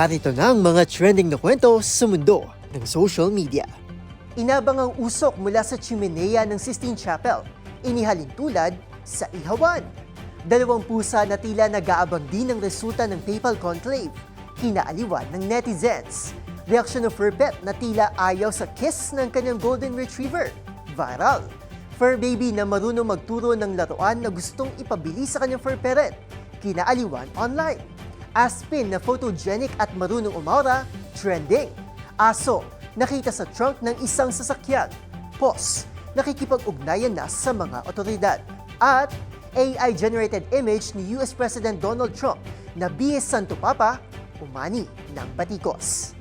Narito na ang mga trending na kwento sa mundo ng social media. Inabang ang usok mula sa chimenea ng Sistine Chapel, inihalin tulad sa ihawan. Dalawang pusa na tila nag-aabang din ng resulta ng papal conclave, kinaaliwan ng netizens. Reaksyon ng fur pet na tila ayaw sa kiss ng kanyang golden retriever, viral. Fur baby na marunong magturo ng laruan na gustong ipabili sa kanyang fur parent, kinaaliwan online. Aspin na photogenic at marunong umaura, trending. Aso, nakita sa trunk ng isang sasakyan. Pos, nakikipag-ugnayan na sa mga otoridad. At AI-generated image ni US President Donald Trump na bihis Santo Papa, umani ng batikos.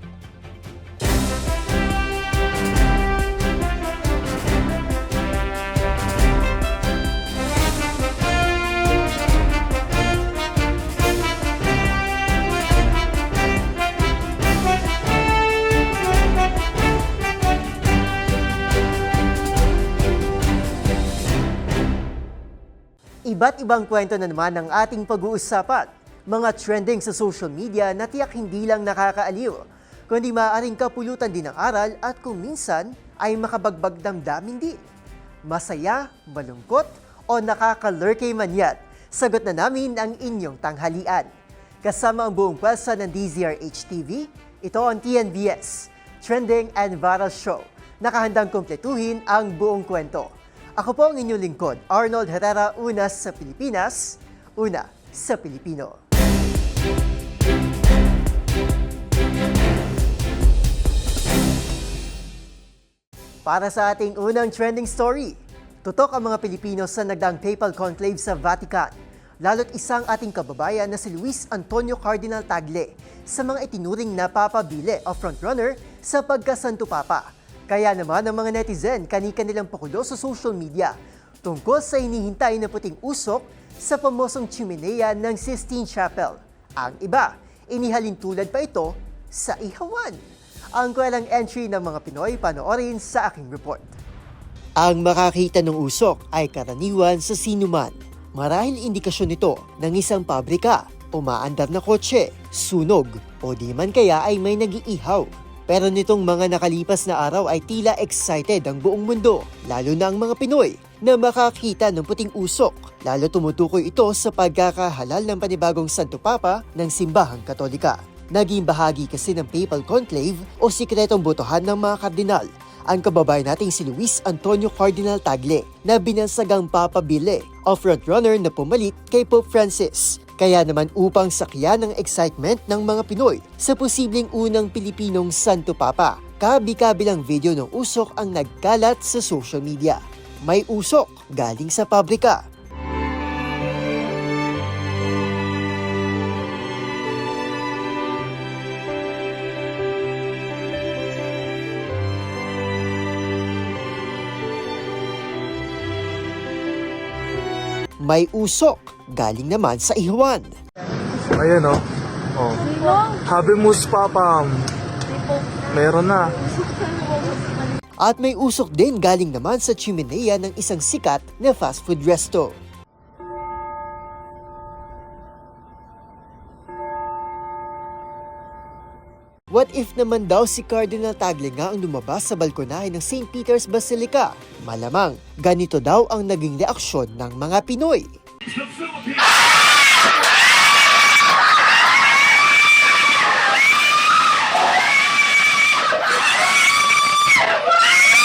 Iba't ibang kwento na naman ang ating pag-uusapan. Mga trending sa social media na tiyak hindi lang nakakaaliw, kundi maaaring kapulutan din ng aral at kung minsan ay makabagbag damdamin din. Masaya, malungkot, o nakakalurkay man yan? Sagot na namin ang inyong tanghalian. Kasama ang buong pwesa ng DZRH TV, ito ang TNVS, Trending and Viral Show. Nakahandang kumpletuhin ang buong kwento. Ako po ang inyong lingkod, Arnold Herrera, una sa Pilipinas, una sa Pilipino. Para sa ating unang trending story, tutok ang mga Pilipino sa nagdaang papal conclave sa Vatican. Lalo't isang ating kababayan na si Luis Antonio Cardinal Tagle sa mga itinuring na papabili o frontrunner sa pagkasanto papa. Kaya naman ang mga netizen kani-kanilang pakulo sa social media tungkol sa hinihintay na puting usok sa pamosong chimenea ng Sistine Chapel. Ang iba, inihalin tulad pa ito sa ihawan. Ang kwelang entry ng mga Pinoy panoorin sa aking report. Ang makakita ng usok ay karaniwan sa sinuman. Marahil indikasyon nito ng isang pabrika, umaandar na kotse, sunog, o di man kaya ay may nagiihaw. Pero nitong mga nakalipas na araw ay tila excited ang buong mundo, lalo na ang mga Pinoy, na makakita ng puting usok. Lalo tumutukoy ito sa pagkakahalal ng panibagong Santo Papa ng Simbahang Katolika. Naging bahagi kasi ng Papal Conclave o sikretong botohan ng mga kardinal ang kababayan nating si Luis Antonio Cardinal Tagle na binansagang papabili o frontrunner na pumalit kay Pope Francis. Kaya naman upang sakyan ng excitement ng mga Pinoy sa posibleng unang Pilipinong Santo Papa, kabi-kabilang video ng usok ang nagkalat sa social media. May usok galing sa pabrika. May usok galing naman sa ihawan. Ayan o. Oh. Habemus Papam. Meron na. At may usok din galing naman sa chimenea ng isang sikat na fast food resto. What if naman daw si Cardinal Tagle nga ang lumabas sa balkonahe ng St. Peter's Basilica? Malamang, ganito daw ang naging reaksyon ng mga Pinoy.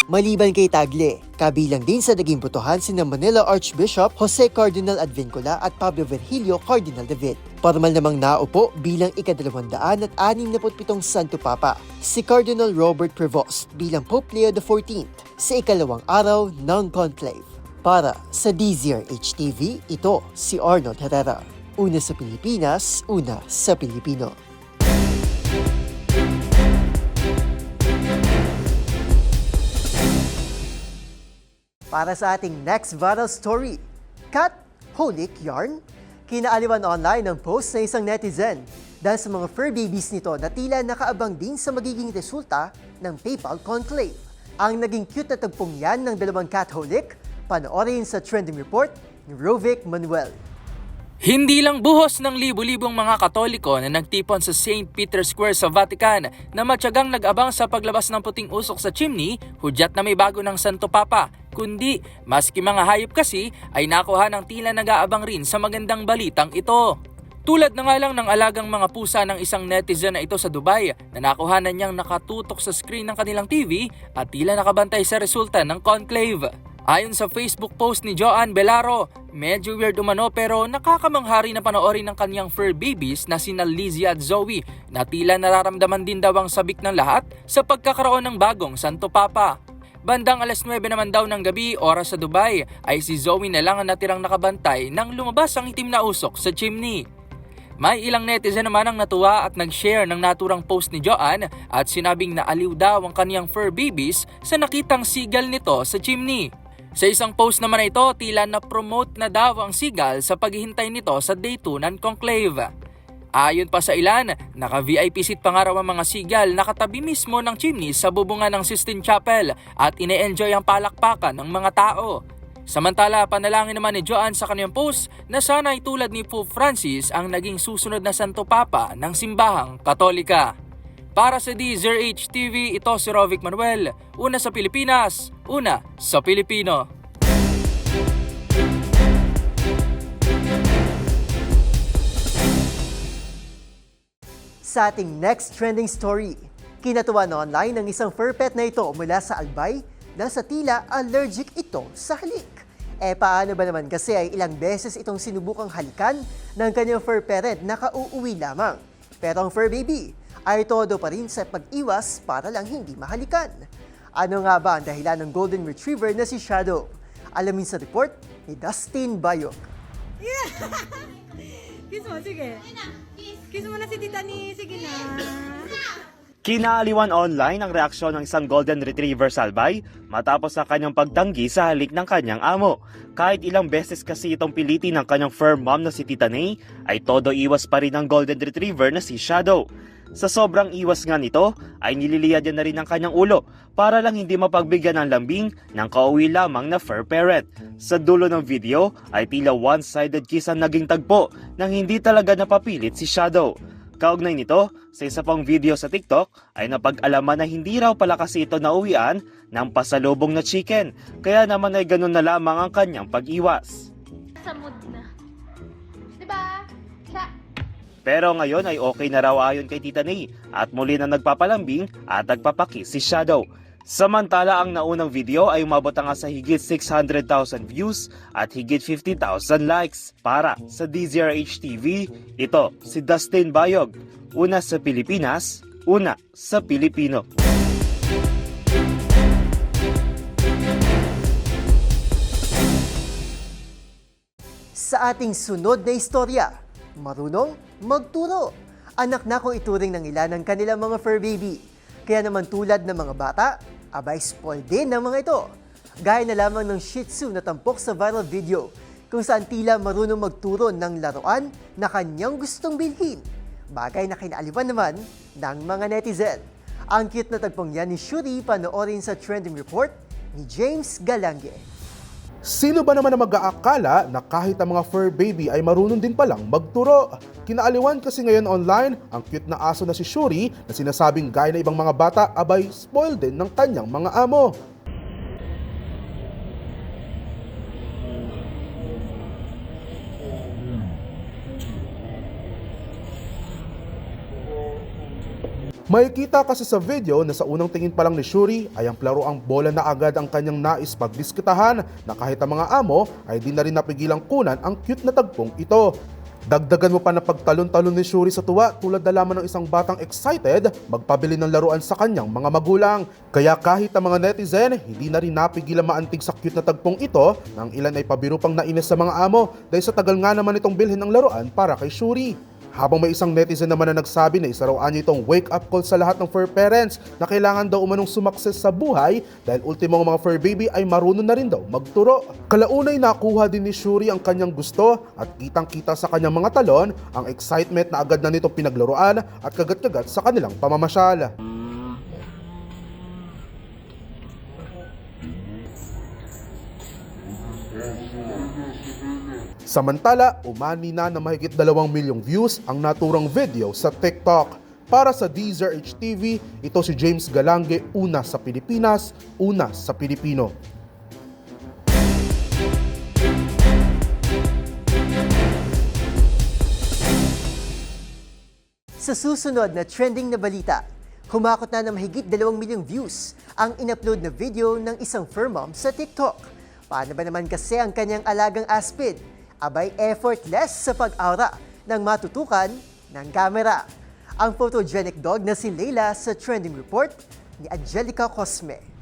Maliban kay Tagle, kabilang din sa naging botohan sina Manila Archbishop Jose Cardinal Advincula at Pablo Virgilio Cardinal David. Formal namang naupo bilang ikadalawandaan at anim na putpitong Santo Papa, si Cardinal Robert Prevost bilang Pope Leo XIV sa ikalawang araw ng conclave. Para sa DZRH TV, ito si Arnold Herrera. Una sa Pilipinas, una sa Pilipino. Para sa ating next viral story, Cat Holik Yarn, kinaaliwan online ng post ng isang netizen dahil sa mga fur babies nito na tila nakaabang din sa magiging resulta ng PayPal conclave. Ang naging cute na tagpong yan ng dalawang cat holic, panoorin sa trending report ni Rovic Manuel. Hindi lang buhos ng libu-libong mga Katoliko na nagtipon sa St. Peter's Square sa Vatican na matyagang nag-abang sa paglabas ng puting usok sa chimney, hudyat na may bago ng Santo Papa. Kundi, maski mga hayop kasi ay nakuha ng tila nag-aabang rin sa magandang balitang ito. Tulad na nga lang ng alagang mga pusa ng isang netizen na ito sa Dubai na nakuhanan niyang nakatutok sa screen ng kanilang TV at tila nakabantay sa resulta ng conclave. Ayon sa Facebook post ni Joanne Belaro, medyo weird umano pero nakakamanghari na panoorin ng kanyang fur babies na sina Lizzie at Zoe na tila nararamdaman din daw ang sabik ng lahat sa pagkakaroon ng bagong Santo Papa. Bandang alas 9 naman daw ng gabi, oras sa Dubai, ay si Zoe na lang ang natirang nakabantay nang lumabas ang itim na usok sa chimney. May ilang netizen naman ang natuwa at nag-share ng naturang post ni Joanne at sinabing naaliw daw ang kaniyang fur babies sa nakitang sigal nito sa chimney. Sa isang post naman na ito, tila na-promote na daw ang sigal sa paghihintay nito sa day 2 ng conclave. Ayon pa sa ilan, naka-VIP seat pa ang mga sigal nakatabi mismo ng chimney sa bubungan ng Sistine Chapel at ine-enjoy ang palakpakan ng mga tao. Samantala, panalangin naman ni Joanne sa kanyang post na sana ay tulad ni Pope Francis ang naging susunod na Santo Papa ng simbahang Katolika. Para sa DZRH TV, ito si Rovic Manuel. Una sa Pilipinas, una sa Pilipino. Sa ating next trending story, kinatuwa na online ng isang fur pet na ito mula sa Albay dahil sa tila allergic ito sa halik. Eh paano ba naman kasi ay ilang beses itong sinubukang halikan ng kanyang fur parent na kauuwi lamang. Pero ang fur baby ay todo pa rin sa pag-iwas para lang hindi mahalikan. Ano nga ba ang dahilan ng golden retriever na si Shadow? Alamin sa report ni Dustin Bayok. Kiss mo, sige. Kiss mo na si Tita Ni. Sige na. Kinaaliwan online ang reaksyon ng isang golden retriever salbay matapos sa kanyang pagtanggi sa halik ng kanyang amo. Kahit ilang beses kasi itong piliti ng kanyang fur mom na si Tita Nay, ay todo iwas pa rin ang golden retriever na si Shadow. Sa sobrang iwas nga nito, ay nililiyad niya na rin ang kanyang ulo para lang hindi mapagbigyan ng lambing ng kauwi lamang na fur parrot. Sa dulo ng video ay tila one-sided kiss ang naging tagpo nang hindi talaga napapilit si Shadow. Kaugnay nito, sa isa pang video sa TikTok ay napag-alaman na hindi raw pala kasi ito nauwian ng pasalubong na chicken, kaya naman ay ganun na lamang ang kanyang pag-iwas. sa mood na. Pero ngayon ay okay na raw ayon kay Tita Nay at muli na nagpapalambing at nagpapakis si Shadow. Samantala ang naunang video ay umabot nga sa higit 600,000 views at higit 50,000 likes. Para sa DZRH TV, ito si Dustin Bayog. Una sa Pilipinas, una sa Pilipino. Sa ating sunod na istorya, marunong magturo. Anak na kung ituring ng ilan ng kanilang mga fur baby. Kaya naman tulad ng mga bata, abay spoil din ng mga ito. Gaya na lamang ng Shih Tzu na tampok sa viral video kung saan tila marunong magturo ng laruan na kanyang gustong bilhin. Bagay na kinaaliwan naman ng mga netizen. Ang cute na tagpong yan ni Shuri panoorin sa trending report ni James Galange. Sino ba naman ang mag-aakala na kahit ang mga fur baby ay marunong din palang magturo? Kinaaliwan kasi ngayon online ang cute na aso na si Shuri na sinasabing gaya na ibang mga bata abay spoiled din ng kanyang mga amo. Makikita kasi sa video na sa unang tingin pa lang ni Shuri ay ang plaro ang bola na agad ang kanyang nais pagdiskitahan na kahit ang mga amo ay di na rin napigilang kunan ang cute na tagpong ito. Dagdagan mo pa na pagtalon-talon ni Shuri sa tuwa tulad na lamang ng isang batang excited magpabili ng laruan sa kanyang mga magulang. Kaya kahit ang mga netizen, hindi na rin napigilan maantig sa cute na tagpong ito nang ilan ay pabiro pang nainis sa mga amo dahil sa tagal nga naman itong bilhin ng laruan para kay Shuri. Habang may isang netizen naman na nagsabi na isa raw anyo itong wake-up call sa lahat ng fur parents na kailangan daw umanong sumakses sa buhay dahil ultimo ang mga fur baby ay marunong na rin daw magturo. Kalaunay nakuha din ni Shuri ang kanyang gusto at kitang-kita sa kanyang mga talon ang excitement na agad na nitong pinaglaruan at kagat-kagat sa kanilang pamamasyal. Samantala, umani na na mahigit 2 milyong views ang naturang video sa TikTok. Para sa DZRH TV, ito si James Galange, una sa Pilipinas, una sa Pilipino. Sa susunod na trending na balita, humakot na ng mahigit 2 milyong views ang inupload na video ng isang fur mom sa TikTok. Paano ba naman kasi ang kanyang alagang aspid? Abay effortless sa pag-aura ng matutukan ng kamera. Ang photogenic dog na si Leila sa trending report ni Angelica Cosme.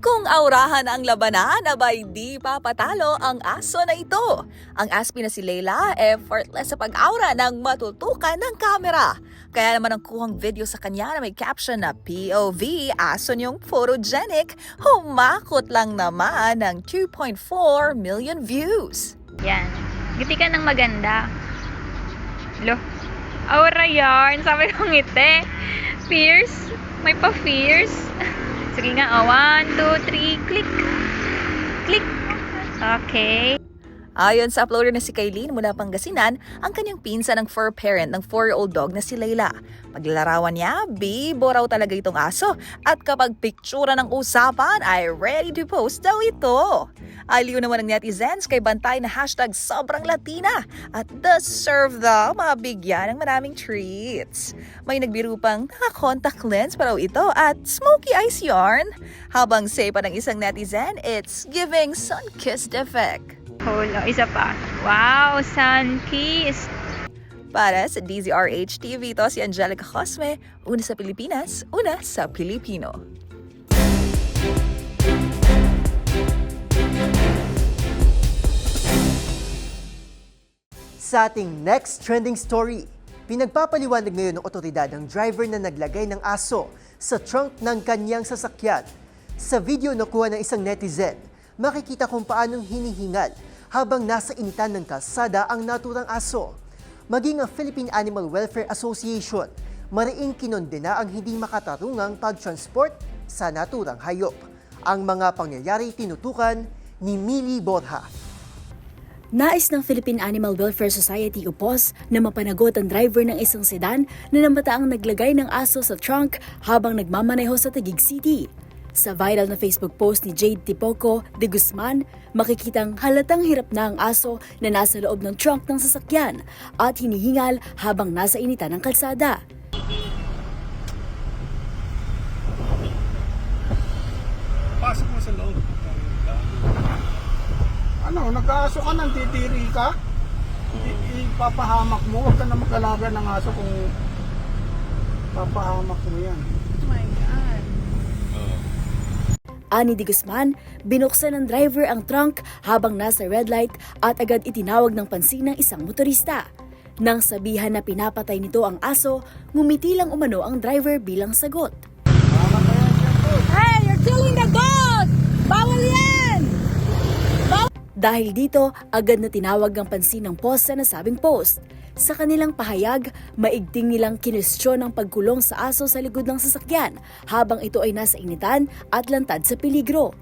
Kung aurahan ang labanan, abay di papatalo ang aso na ito. Ang aspi na si Leila, effortless sa pag-aura ng matutukan ng kamera. Kaya naman ang kuhang video sa kanya na may caption na POV, aso niyong photogenic, humakot lang naman ng 2.4 million views. Yan. Ngiti ka ng maganda. Lo. Aura yarn. Sabi ko ngiti. Fierce. May pa-fierce. Sige nga. Oh, one, two, three. Click. Click. Okay. Ayon sa uploader na si Kailin mula Pangasinan, ang kanyang pinsan ng fur parent ng 4-year-old dog na si Layla. Paglalarawan niya, bibo raw talaga itong aso at kapag piktura ng usapan ay ready to post daw ito. Aliw naman ng netizens kay bantay na hashtag sobrang Latina at deserve daw mabigyan ng maraming treats. May nagbiro pang naka-contact lens pa raw ito at smoky eyes yarn. Habang say pa ng isang netizen, it's giving sun-kissed effect. Hold on. Isa pa. Wow. Sun kiss. Para sa DZRH TV, ito si Angelica Cosme, una sa Pilipinas, una sa Pilipino. Sa ating next trending story, pinagpapaliwanag ngayon ng otoridad ang driver na naglagay ng aso sa trunk ng kanyang sasakyan. Sa video na kuha ng isang netizen, makikita kung paanong hinihingal habang nasa initan ng kalsada ang naturang aso. Maging ang Philippine Animal Welfare Association, mariing kinondena ang hindi makatarungang pagtransport sa naturang hayop. Ang mga pangyayari tinutukan ni Mili Borja. Nais ng Philippine Animal Welfare Society o POS na mapanagot ang driver ng isang sedan na namataang naglagay ng aso sa trunk habang nagmamaneho sa Taguig City. Sa viral na Facebook post ni Jade Tipoco de Guzman, makikitang halatang hirap na ang aso na nasa loob ng trunk ng sasakyan at hinihingal habang nasa initan ng kalsada. Pasok mo sa loob. Ano, nag-aaso ka nang titiri ka? Ipapahamak mo, huwag ka na mag-alaga ng aso kung papahamak mo yan. Ani de Guzman, binuksan ng driver ang trunk habang nasa red light at agad itinawag ng pansin ng isang motorista. Nang sabihan na pinapatay nito ang aso, ngumiti lang umano ang driver bilang sagot. Dahil dito, agad na tinawag ang pansin ng post sa nasabing post. Sa kanilang pahayag, maigting nilang kinestyon ang pagkulong sa aso sa likod ng sasakyan habang ito ay nasa initan at lantad sa peligro.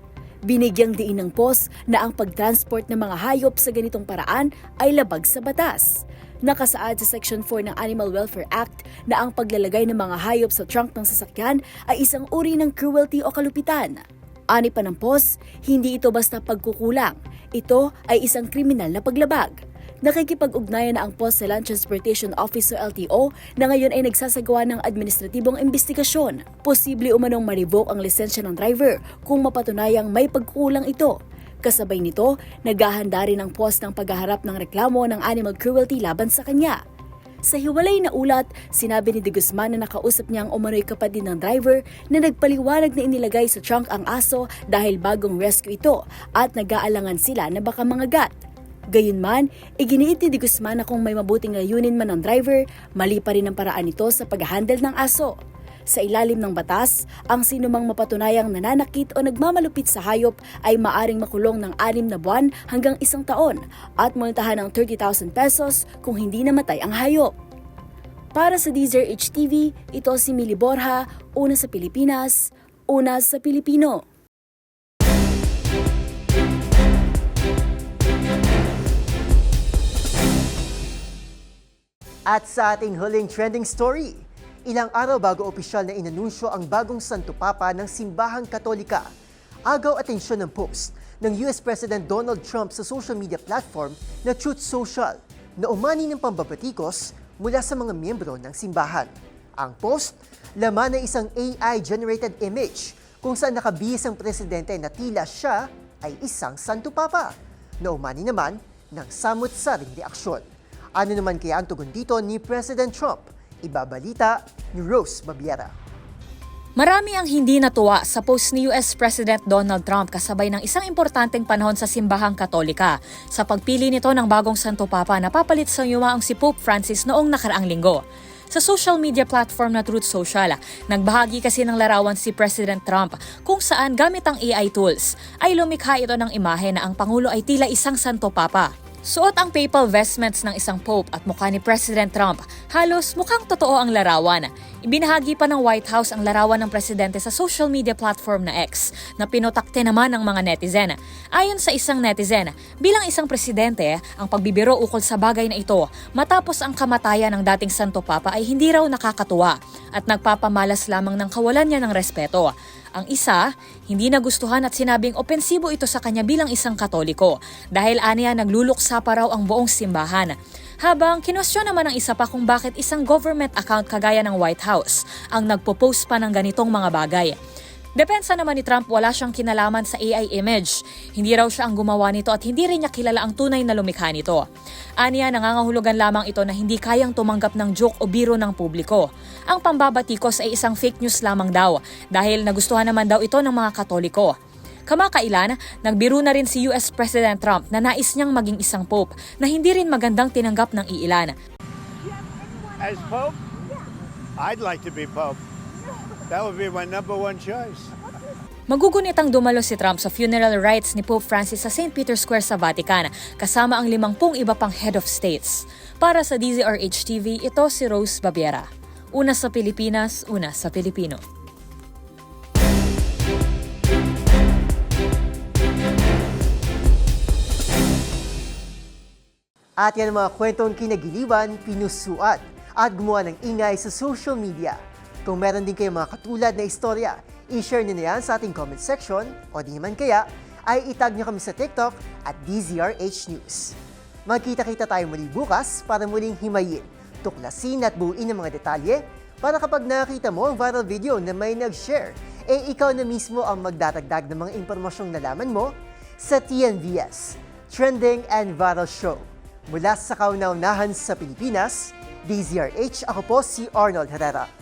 Binigyang diin ng post na ang pagtransport ng mga hayop sa ganitong paraan ay labag sa batas. Nakasaad sa Section 4 ng Animal Welfare Act na ang paglalagay ng mga hayop sa trunk ng sasakyan ay isang uri ng cruelty o kalupitan. Ani pa ng POS, hindi ito basta pagkukulang. Ito ay isang kriminal na paglabag. Nakikipag-ugnayan na ang POS sa Land Transportation Office o LTO na ngayon ay nagsasagawa ng administratibong investigasyon. Posible umanong ma-revoke ang lisensya ng driver kung mapatunayang may pagkukulang ito. Kasabay nito, naghahanda rin ang POS ng paghaharap ng reklamo ng animal cruelty laban sa kanya. Sa hiwalay na ulat, sinabi ni De Guzman na nakausap niya ang umano'y kapatid ng driver na nagpaliwanag na inilagay sa trunk ang aso dahil bagong rescue ito at nag-aalangan sila na baka mangagat. Gayunman, iginiit ni De Guzman na kung may mabuting layunin man ng driver, mali pa rin ang paraan nito sa pag-handle ng aso. Sa ilalim ng batas, ang sinumang mapatunayang nananakit o nagmamalupit sa hayop ay maaring makulong ng anim na buwan hanggang isang taon at multahan ng 30,000 pesos kung hindi namatay ang hayop. Para sa Deezer HTV, ito si Mili Borja, una sa Pilipinas, una sa Pilipino. At sa ating huling trending story, ilang araw bago opisyal na inanunsyo ang bagong Santo Papa ng Simbahang Katolika, agaw atensyon ng post ng US President Donald Trump sa social media platform na Truth Social na umani ng pambabatikos mula sa mga miyembro ng simbahan. Ang post, laman ng isang AI-generated image kung saan nakabihis ang presidente na tila siya ay isang Santo Papa na umani naman ng samot-saring reaksyon. Ano naman kaya ang tugon dito ni President Trump? Ibabalita ni Rose Babiera. Marami ang hindi natuwa sa post ni US President Donald Trump kasabay ng isang importanteng panahon sa simbahang katolika sa pagpili nito ng bagong Santo Papa na papalit sa yumaong si Pope Francis noong nakaraang linggo. Sa social media platform na Truth Social, nagbahagi kasi ng larawan si President Trump kung saan gamit ang AI tools ay lumikha ito ng imahe na ang Pangulo ay tila isang Santo Papa. Suot ang papal vestments ng isang pope at mukha ni President Trump. Halos mukhang totoo ang larawan. Ibinahagi pa ng White House ang larawan ng presidente sa social media platform na X na pinotakte naman ng mga netizen. Ayon sa isang netizen, bilang isang presidente, ang pagbibiro ukol sa bagay na ito matapos ang kamatayan ng dating Santo Papa ay hindi raw nakakatuwa at nagpapamalas lamang ng kawalan niya ng respeto. Ang isa, hindi nagustuhan at sinabing opensibo ito sa kanya bilang isang katoliko dahil aniya nagluluksa pa raw ang buong simbahan. Habang kinwestiyon naman ng isa pa kung bakit isang government account kagaya ng White House ang nagpo-post pa ng ganitong mga bagay. Depensa naman ni Trump wala siyang kinalaman sa AI image. Hindi raw siya ang gumawa nito at hindi rin niya kilala ang tunay na lumikha nito. Aniya nangangahulugan lamang ito na hindi kayang tumanggap ng joke o biro ng publiko. Ang pambabatikos ay isang fake news lamang daw dahil nagustuhan naman daw ito ng mga katoliko. Kamakailan, nagbiro na rin si US President Trump na nais niyang maging isang pope na hindi rin magandang tinanggap ng iilan. As Pope? I'd like to be Pope. That would be my number one choice. Magugunitang dumalo si Trump sa funeral rites ni Pope Francis sa St. Peter's Square sa Vatican kasama ang limangpung iba pang head of states. Para sa DZRH TV, ito si Rose Babiera. Una sa Pilipinas, una sa Pilipino. At yan ang mga kwentong kinagiliwan, pinusuat at gumawa ng ingay sa social media. Kung meron din kayong mga katulad na istorya, i-share nyo na yan sa ating comment section o di naman kaya ay itag nyo kami sa TikTok at DZRH News. Magkita-kita tayo muli bukas para muling himayin, tuklasin at buuin ang mga detalye para kapag nakita mo ang viral video na may nag-share, eh ikaw na mismo ang magdadagdag ng mga impormasyong nalaman mo sa TNVS, Trending and Viral Show. Mula sa kauna-unahan sa Pilipinas, DZRH, ako po si Arnold Herrera.